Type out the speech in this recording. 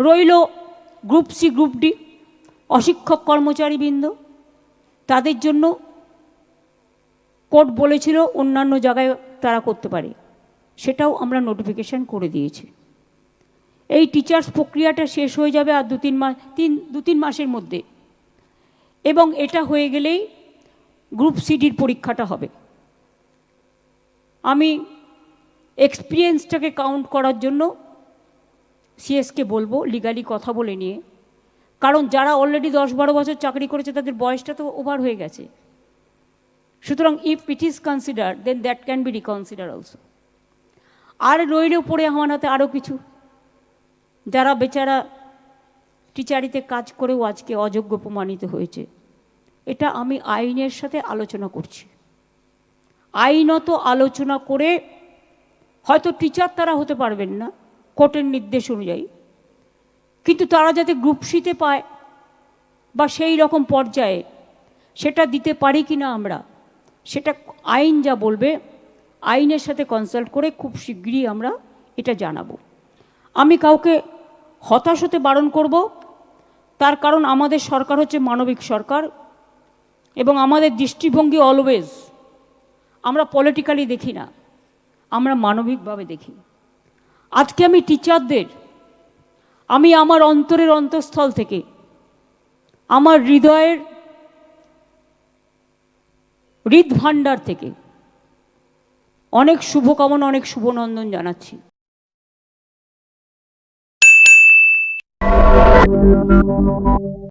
রইল group C group D অশিক্ষক কর্মচারীবৃন্দ তাদের জন্য কোর্ট বলেছিল অন্যান্য জায়গায় তারা করতে পারে। সেটাও আমরা নোটিফিকেশান করে দিয়েছি। এই টিচার্স প্রক্রিয়াটা শেষ হয়ে যাবে আর দু তিন মাস তিন দু তিন মাসের মধ্যে। এবং এটা হয়ে গেলেই গ্রুপ সিডির পরীক্ষাটা হবে। আমি এক্সপিরিয়েন্সটাকে কাউন্ট করার জন্য সিএসকে বলব লিগালি কথা বলে নিয়ে। কারণ যারা অলরেডি দশ বারো বছর চাকরি করেছে, তাদের বয়সটা তো ওভার হয়ে গেছে। সুতরাং if it is consider then that can be reconsider also আর রইলেও পড়ে আমার হাতে আরও কিছু। যারা বেচারা টিচারিতে কাজ করেও আজকে অযোগ্য প্রমাণিত হয়েছে, এটা আমি আইনের সাথে আলোচনা করছি। আইনত আলোচনা করে হয়তো টিচার তারা হতে পারবেন না। কোর্টের নির্দেশ অনুযায়ী। কিন্তু তারা যাতে গ্রুপ সিতে পায় বা সেই রকম পর্যায়ে সেটা দিতে পারি কি না আমরা, সেটা আইন যা বলবে, আইনের সাথে কনসাল্ট করে খুব শীঘ্রই আমরা এটা জানাব। আমি কাউকে হতাশ হতে বারণ করব, তার কারণ আমাদের সরকার হচ্ছে মানবিক সরকার এবং আমাদের দৃষ্টিভঙ্গি অলওয়েজ আমরা পলিটিক্যালি দেখি না, আমরা মানবিকভাবে দেখি। আজকে আমি টিচারদের আমি আমার অন্তরের অন্তঃস্থল থেকে, আমার হৃদয়ের হৃদ ভাণ্ডার থেকে অনেক শুভকামনা, অনেক শুভনন্দন জানাচ্ছি।